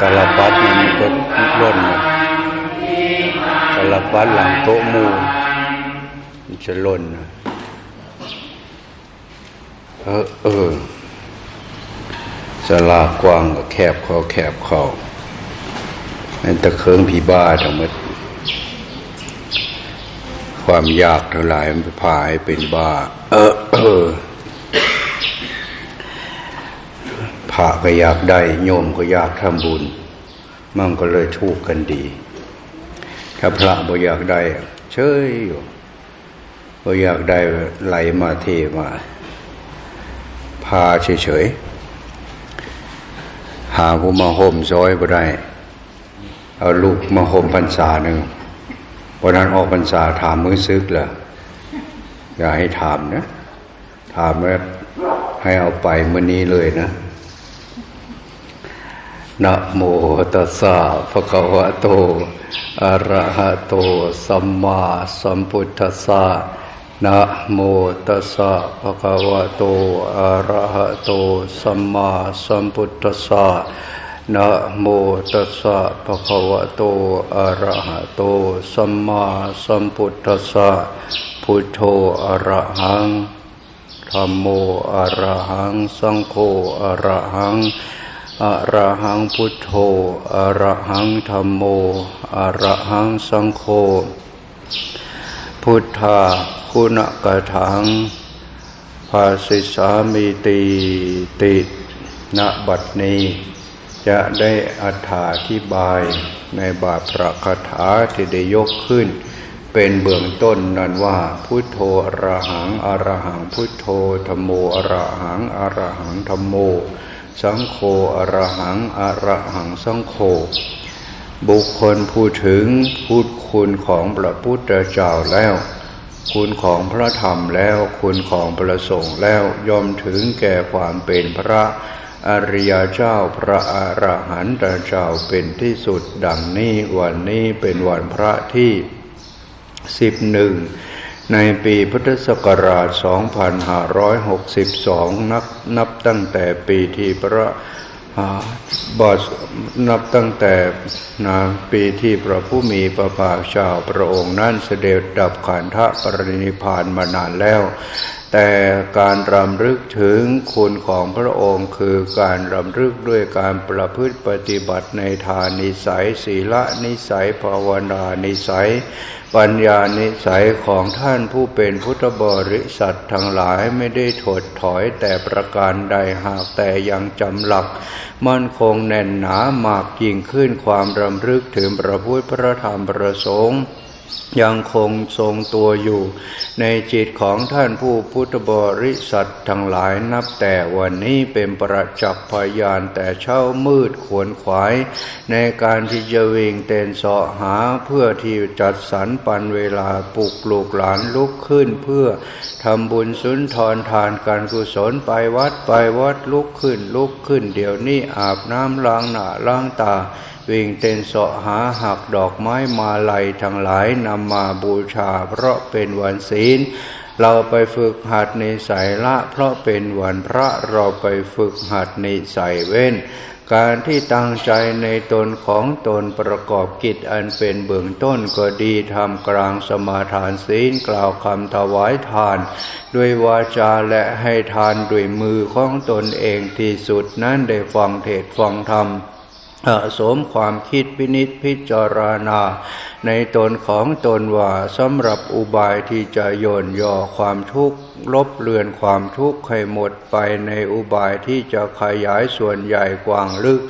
ตาลปัดมันก็ล่นนะตาลปัดหลังโต๊ะมูมันจะล่นนะเออเออสลากว้างก็แคบเขาแคบเขาเป็นตะเคิงผีบ้าทั้งหมดความยากเท่าไหร่มันพาให้เป็นบ้า เออเออพ ระก็อยากได้โยมก็อยากทำบุญ มันก็เลยทุกกันดี ถ้าพระบ่อยากได้ เฉยอยู่บ่อยากได้ไหลมาเทมา พาเฉยๆหาผู้มาห่มซอยบ่ได้ เอาลูกมาห่มพรรษาหนึ่งวันนั้นออกพรรษาถามมือซึกเหรออย่าให้ถามนะ ถามแล้วให้เอาไปมื่อนี้เลยนะ นะโมตัสสะภะคะวะโต อะระหะโต สัมมาสัมพุทธัสสะนะโมตัสสะภะคะวะโต อะระหะโต สัมมาสัมพุทธัสสะนะโมตัสสะภะคะวะโต อะระหะโต สัมมาสัมพุทธัสสะพุทโธ อะระหังธัมโม อะระหัง สังโฆ อะระหัง อะระหังพุทโธอะระหังธัมโมอะระหังสังโฆ พุทธาคุณกถังภาสิสามิติติณบัดนี้ จะได้อธิบายในบาประคาถาที่ได้ยกขึ้น เป็นเบื้องต้นนั้นว่าพุทโธอรหังอรหังพุทโธธรรมโมอรหังอรหังธรรมโม สังโฆอรหังอรหังสังโฆบุคคลพูดถึงพูดคุณของพระพุทธเจ้าแล้ว คุณของพระธรรมแล้ว คุณของพระสงฆ์แล้วยอมถึงแก่ความเป็นพระอริยเจ้าพระอรหันตเจ้าเป็นที่สุดดังนี้วันนี้เป็นวันพระที่สิบหนึ่ง ในปีพุทธศักราช 2562 นับนับตั้งแต่ปีที่พระบอสนับตั้งแต่นาปีที่พระผู้มีพระภาคเจ้าพระองค์นั้นเสด็จดับขันธปรินิพพานมานานแล้ว แต่การรำลึกถึงคุณของพระองค์คือการรำลึกด้วยการประพฤติปฏิบัติในทานนิสัยศีลนิสัยภาวนานิสัย ปัญญานิสัยของท่านผู้เป็นพุทธบริษัททั้งหลายไม่ได้ถดถอยแต่ประการใดหากแต่ยังจำหลัก มั่นคงแน่นหนามากยิ่งขึ้นความรำลึกถึงพระพุทธพระธรรมพระสงฆ์ ยังคงทรงตัวอยู่ ในจิตของท่านผู้พุทธบริษัททั้งหลายนับแต่วันนี้เป็นประจักษ์พยานแต่เช้ามืดขวนขวาย ในการที่จะวิ่งเต้นเสาะหาเพื่อที่จัดสรรปันเวลาปลุกลูกหลานลุกขึ้นเพื่อทำบุญสุนทรทานการกุศลไปวัดไปวัดลุกขึ้นลุกขึ้น เดี๋ยวนี้อาบน้ำล้างหน้าล้างตา วิ่งเต้นเสาะหาหักดอกไม้มาลัยทั้งหลายนำมาบูชา เพราะเป็นวันศีล เราไปฝึกหัดในสายละ เพราะเป็นวันพระเราไปฝึกหัดในสายเว้น การที่ตั้งใจในตนของตนประกอบกิจอันเป็นเบื้องต้นก็ดีทำกลางสมาทานศีลกล่าวคำถวายทาน ด้วยวาจาและให้ทานด้วยมือของตนเองที่สุดนั้นได้ฟังเทศฟังธรรม สมความคิดพินิษพิจารณา ในตนของตนว่าสำหรับอุบายที่จะโยนย่อความทุกข์ลบเลือนความทุกข์ให้หมดไปในอุบายที่จะขยายส่วนใหญ่กว้างลึก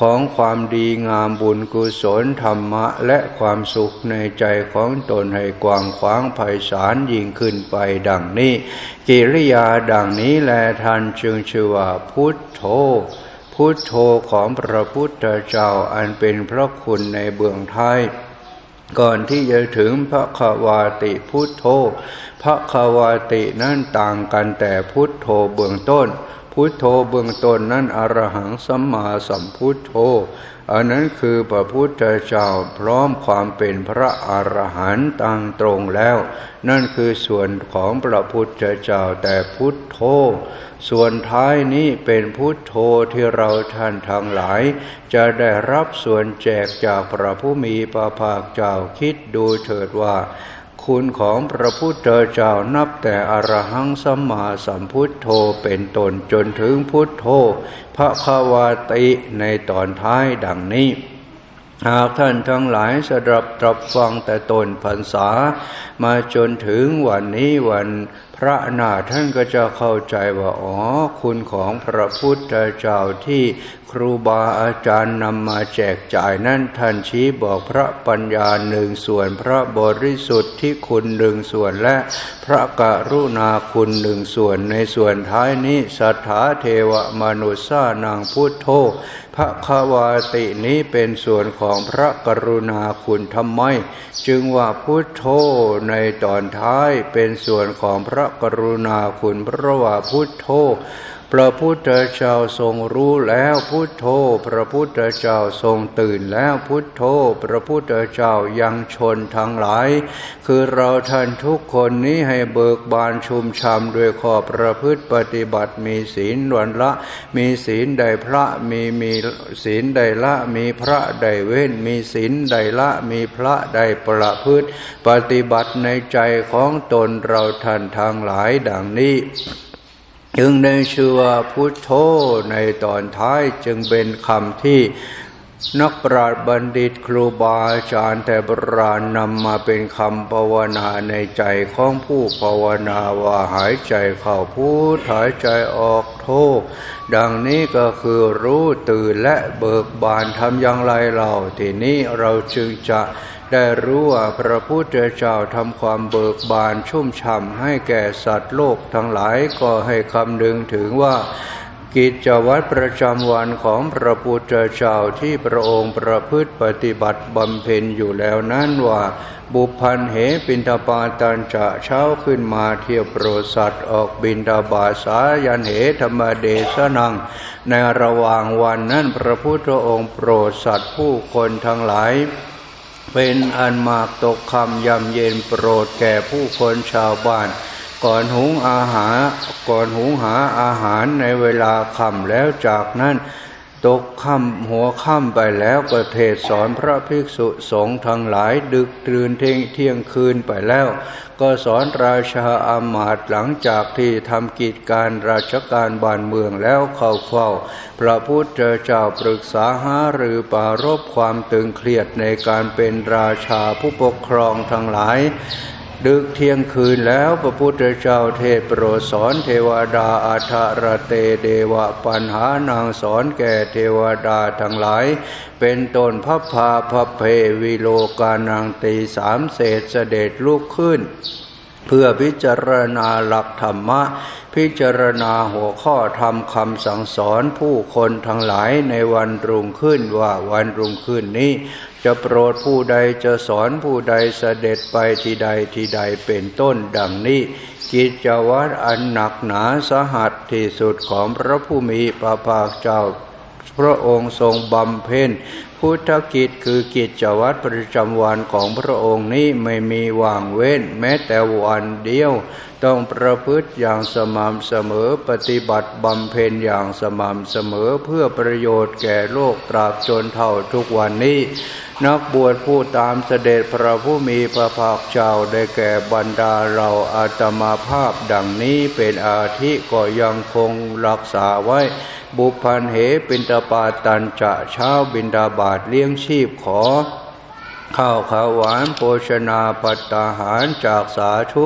ของความดีงามบุญกุศลธรรมะ และความสุขในใจของตนให้กว้างขวางไพศาลยิ่งขึ้นไปดังนี้ กิริยาดังนี้แลท่านจึงชื่อว่าพุทโธ พุทโธของพระพุทธเจ้าอันเป็นพระคุณในเบื้องท้ายก่อนที่จะถึงพระขวาติพุทโธ พระขวาตินั้นต่างกันแต่พุทโธเบื้องต้น พุทโธเบื้องต้นนั้นอรหังสัมมาสัมพุทโธ อันนั้นคือพระพุทธเจ้าพร้อมความเป็นพระอรหันต์ตั้งตรงแล้ว นั่นคือส่วนของพระพุทธเจ้าแต่พุทโธ ส่วนท้ายนี้เป็นพุทโธที่เราท่านทั้งหลาย จะได้รับส่วนแจกจากพระผู้มีพระภาคเจ้าคิดดูเถิดว่า คุณของพระพุทธเจ้านับแต่อรหังสัมมาสัมพุทโธเป็นตนจนถึงพุทโธพระคาวาติในตอนท้ายดังนี้หากท่านทั้งหลายสดับตรับฟังแต่ตนพรรษา มาจนถึงวันนี้วันพระนาท่านก็จะเข้าใจว่าอ๋อคุณของพระพุทธเจ้าที่ครูบาอาจารย์นำมาแจกจ่ายนั่นท่านชี้บอกพระปัญญาหนึ่งส่วน พระบริสุทธิ์ที่คุณหนึ่งส่วนและพระกรุณาคุณหนึ่งส่วนในส่วนท้ายนี้สัทธาเทวมนุษย์านางพุทโธพระควาตินี้เป็นส่วนของพระกรุณาคุณทำไม จึงว่าพุทโธในตอนท้ายเป็นส่วนของพระกรุณาคุณพระว่าพุทโธพระพุทธเจ้าทรงรู้แล้วพุทโธ พระพุทธเจ้าทรงตื่นแล้วพุทโธ พระพุทธเจ้ายังชนทั้งหลาย คือเราท่านทุกคนนี้ให้เบิกบานชุมชำด้วยข้อประพฤติปฏิบัติมีศีลวันละ มีศีลใดพระมีมีศีลใดละมีพระใดเว้น มีศีลใดละมีพระใดประพฤติ ปฏิบัติในใจของตนเราท่านทางหลายดังนี้ จึงได้ชื่อว่าพุทโธในตอนท้ายจึงเป็นคำที่ นักปราชญ์บัณฑิตครูบาอาจารย์แต่โบราณนำมาเป็นคำภาวนาในใจของผู้ภาวนาว่าหายใจเข้าพุทหายใจออกโธดังนี้ก็คือรู้ตื่นและเบิกบานทำอย่างไรเราทีนี้เราจึงจะได้รู้ว่าพระพุทธเจ้าทำความเบิกบานชุ่มฉ่ำให้แก่สัตว์โลกทั้งหลายก็ให้คำนึงถึงว่า กิจวัตรประจำวันของพระพุทธเจ้าที่พระองค์ประพฤติปฏิบัติบำเพ็ญอยู่แล้วนั้นว่า บุพันเหปินทปาตันจะเช้าขึ้นมาเที่ยวโปรดสัตว์ออกบินทบาสายันเหธรรมเดชนัง ในระหว่างวันนั้นพระพุทธองค์โปรดสัตว์ผู้คนทั้งหลายเป็นอันมากตกคำยำเย็นโปรดแก่ผู้คนชาวบ้าน ก่อนหุงอาหารก่อนหุงหาอาหารในเวลาค่ำแล้วจากนั้นตกค่ำหัวค่ำไปแล้วก็เทศสอนพระภิกษุสงฆ์ทั้งหลายดึกตื่นเที่ยงเที่ยงคืนไปแล้ว ก็สอนราชาอามาตย์หลังจากที่ทำกิจการราชการบ้านเมืองแล้วเข้าเฝ้า พระพุทธเจ้าปรึกษาหาหรือปรารบความตึงเครียดในการเป็นราชาผู้ปกครองทั้งหลาย ดึกเที่ยงคืนแล้วพระพุทธเจ้าเทศโปรดสอนเทวดาอาทาระเตเดวะปัญหานางสอนแก่เทวดาทั้งหลาย เป็นต้นพับพาพเพวิโลกานังตีสามเศษเสด็จลุกขึ้นเพื่อพิจารณาหลักธรรมะ พิจารณาหัวข้อธรรมคำสั่งสอนผู้คนทั้งหลายในวันรุ่งขึ้นว่าวันรุ่งขึ้นนี้ จะโปรดผู้ใดจะสอนผู้ใดเสด็จไปที่ใดที่ใดเป็นต้นดังนี้ กิจวัตรอันหนักหนาสาหัสที่สุดของพระผู้มีพระภาคเจ้าพระองค์ทรงบำเพ็ญ พุทธกิจคือกิจวัตรประจำวันของพระองค์นี้ไม่มีว่างเว้น แม้แต่วันเดียว ต้องประพฤติอย่างสม่ำเสมอปฏิบัติบำเพ็ญอย่างสม่ำเสมอเพื่อประโยชน์แก่โลกตราบจนเท่าทุกวันนี้ นักบวชผู้ตามเสด็จพระผู้มีพระภาคเจ้าได้แก่บรรดาเราอาตมาภาพดังนี้เป็นอาทิก็ยังคงรักษาไว้ บุพันเหปินตปาตันจะเช้าบินดาบาทเลี้ยงชีพขอ ข้าวขาวหวานโภชนาปัตตาหารจากสาธุ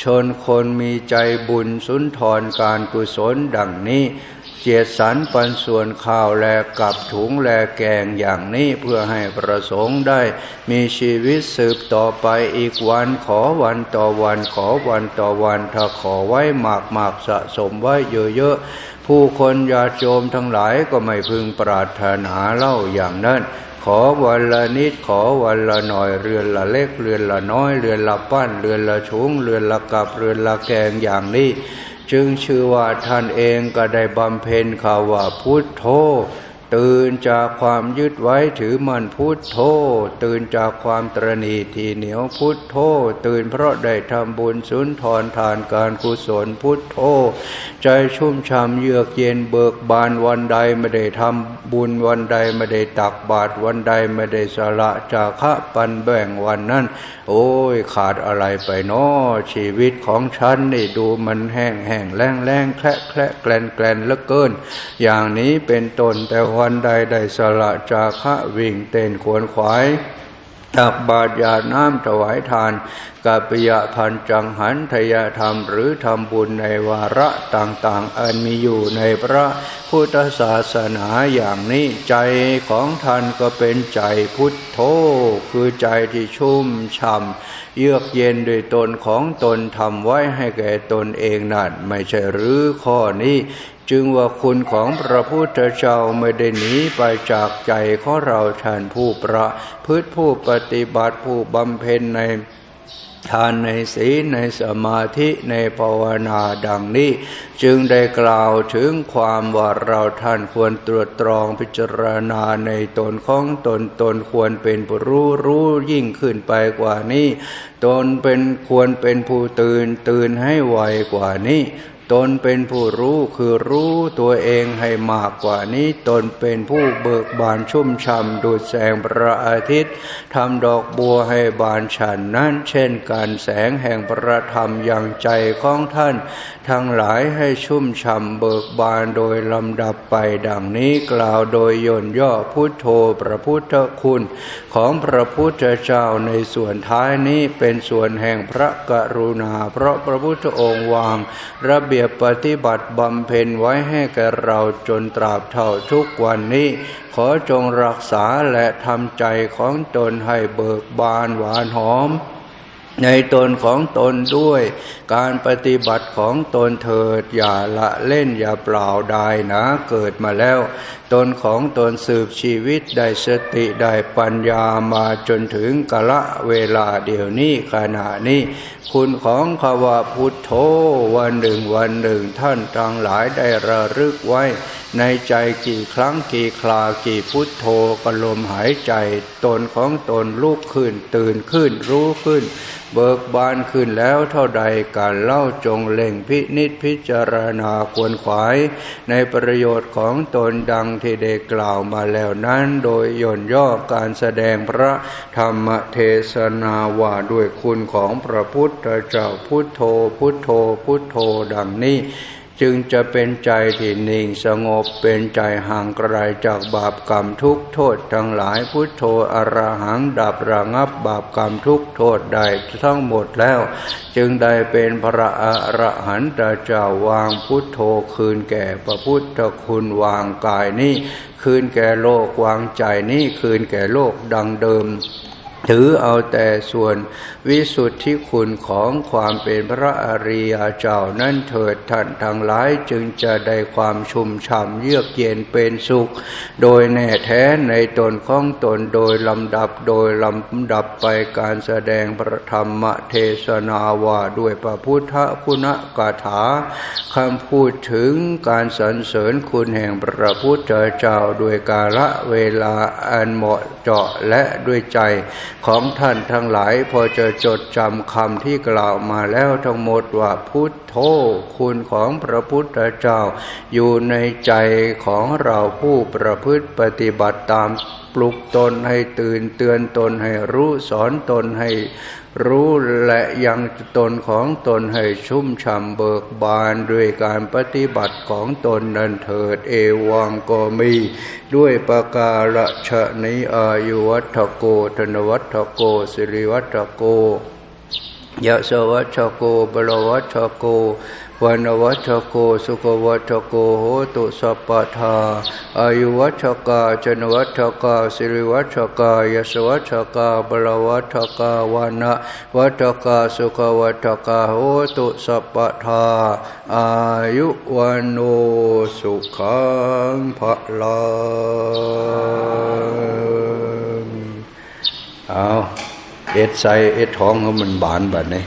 ชนคนมีใจบุญสุนทรการกุศลดังนี้เจียดสรรปันส่วนข้าวแลกับถุงแลแกงอย่างนี้เพื่อให้ประสงค์ได้ มีชีวิตสืบต่อไปอีกวันขอวันต่อวันขอวันต่อวันถ้าขอไว้มากมากสะสมไว้เยอะๆ ผู้คนญาติโยมทั้งหลายก็ไม่พึงปรารถนาเล่าอย่างนั้น ขอวันละนิดขอวันละหน่อยเรือนละเล็กเรือนละน้อยเรือนละปั้นเรือนละชุงเรือนละกับเรือนละแกงอย่างนี้ จึงชื่อว่าท่านเองก็ได้บำเพ็ญข่าวว่าพุทโธ ตื่นจากความยึดไว้ถือมันพุทโธตื่นจากความตรณีทีเหนียวพุทโธตื่นเพราะได้ทำบุญสุนทรทานการกุศลพุทโธใจชุ่มช่ำเยือกเย็นเบิกบานวันใดไม่ได้ทำบุญวันใดไม่ได้ตักบาตรวันใดไม่ได้สละจากขะปันแบ่งวันนั้น โอ้ยขาดอะไรไปนาะชีวิตของฉันนี่ดูมันแห้งแห้งแล้งแล้งแคละแคละแกลนแกลนเหลือเกิน อย่างนี้เป็นตนแต่วัันใดได้สละจากขะวิ่งเต้นขวนขวายตักบาตรหยาน้ำถวายทานกัปปิยพันจังหันทยธรรมหรือทำบุญในวาระต่างๆ อันมีอยู่ในพระพุทธศาสนาอย่างนี้ใจของท่านก็เป็นใจพุทโธคือใจที่ชุ่มช่ำเยือกเย็นโดวยตนของตนทำไว้ให้แก่ตนเองนั่นไม่ใช่หรือข้อนี้ จึงว่าคุณของพระพุทธเจ้าไม่ได้หนีไปจากใจของเราท่านผู้ประพฤติผู้ปฏิบัติผู้บำเพ็ญในทานในศีลในสมาธิในภาวนาดังนี้ จึงได้กล่าวถึงความว่าเราท่านควรตรวจตรองพิจารณาในตนของตนตนควรเป็นผู้รู้รู้ยิ่งขึ้นไปกว่านี้ ตนเป็นควรเป็นผู้ตื่นตื่นให้ไวกว่านี้ ตนเป็นผู้รู้คือรู้ตัวเองให้มากกว่านี้ ตนเป็นผู้เบิกบานชุ่มช่ำดูดแสงพระอาทิตย์ทำดอกบัวให้บานฉันนั้น เช่นการแสงแห่งพระธรรมอย่างใจของท่าน ทั้งหลายให้ชุ่มช่ำเบิกบานโดยลำดับไปดังนี้กล่าวโดยย่นย่อพุทโธพระพุทธคุณ ของพระพุทธเจ้าในส่วนท้ายนี้เป็นส่วนแห่งพระกรุณา เพราะพระพุทธองค์วางระเบียบปฏิบัติบำเพ็ญไว้ให้แก่เราจนตราบเท่าทุกวันนี้ ขอจงรักษาและทำใจของตนให้เบิกบานหวานหอม ในตนของตนด้วย การปฏิบัติของตนเถิด อย่าละเล่นอย่าเปล่าดายนะเกิดมาแล้ว ตนของตนสืบชีวิตได้สติได้ปัญญามาจนถึงกะละเวลาเดี๋ยวนี้ขณะนี้ คุณของขาวาพุทโธวันหนึ่งวันหนึ่งท่านทั้งหลายได้ระลึกไว้ ในใจกี่ครั้งกี่ครากี่พุทโธก็ลมหายใจ ตนของตนลุกขึ้น ตื่นขึ้นรู้ขึ้น เบิกบานขึ้นแล้วเท่าใดการเล่าจงเล่งพินิจพิจารณาควรขวาย ในประโยชน์ของตนดังที่ได้กล่าวมาแล้วนั้นโดยย่นย่อการแสดงพระธรรมเทศนาว่าด้วยคุณของพระพุทธเจ้าพุทโธพุทโธพุทโธดังนี้ จึงจะเป็นใจที่นิ่งสงบเป็นใจห่างไกลจากบาปกรรมทุกโทษทั้งหลายพุทโธอรหังดับระงับบาปกรรมทุกโทษได้ทั้งหมดแล้ว จึงได้เป็นพระอรหันตเจ้าวางพุทโธคืนแก่พระพุทธคุณวางกายนี้คืนแก่โลกวางใจนี้คืนแก่โลกดังเดิม ถือเอาแต่ส่วนวิสุทธิคุณของความเป็นพระอริยเจ้านั้นเถิดท่านทั้งหลายจึงจะได้ความชุ่มช่ำเยือกเย็นเป็นสุข โดยแน่แท้ในตนของตนโดยลำดับโดยลำดับไปการแสดงพระธรรมเทศนาว่าด้วยพระพุทธคุณกถาคำพูดถึงการสรรเสริญคุณแห่งพระพุทธเจ้าด้วยกาละเวลาอันเหมาะเจาะและด้วยใจ ของท่านทั้งหลาย พอจะจดจำคำที่กล่าวมาแล้วทั้งหมดว่าพุทโธคุณของพระพุทธเจ้า อยู่ในใจของเราผู้ประพฤติปฏิบัติตาม ปลุกตนให้ตื่นเตือนตนให้รู้สอนตนให้รู้และยังตนของตนให้ชุ่มฉ่ำเบิกบานด้วยการปฏิบัติของตนนั้นเถิดเอวังก็มี ด้วยประการฉะนี้อายุวัฏโกธนวัฏโกสิริวัฏโก ยะสวัชโกบลวัชโกวันวัชโกสุขวัชโกโหตุสัพพทาอายุวัชกาจนวัชกาสิริวัชกายสวัชกาบลวัชกาวันวัชกาสุขวัชกาโหตุสัพพทาอายุวันโนสุขังพลังเอา เอ็ดไซเอ็ดท้องเขามันบานแบบนี้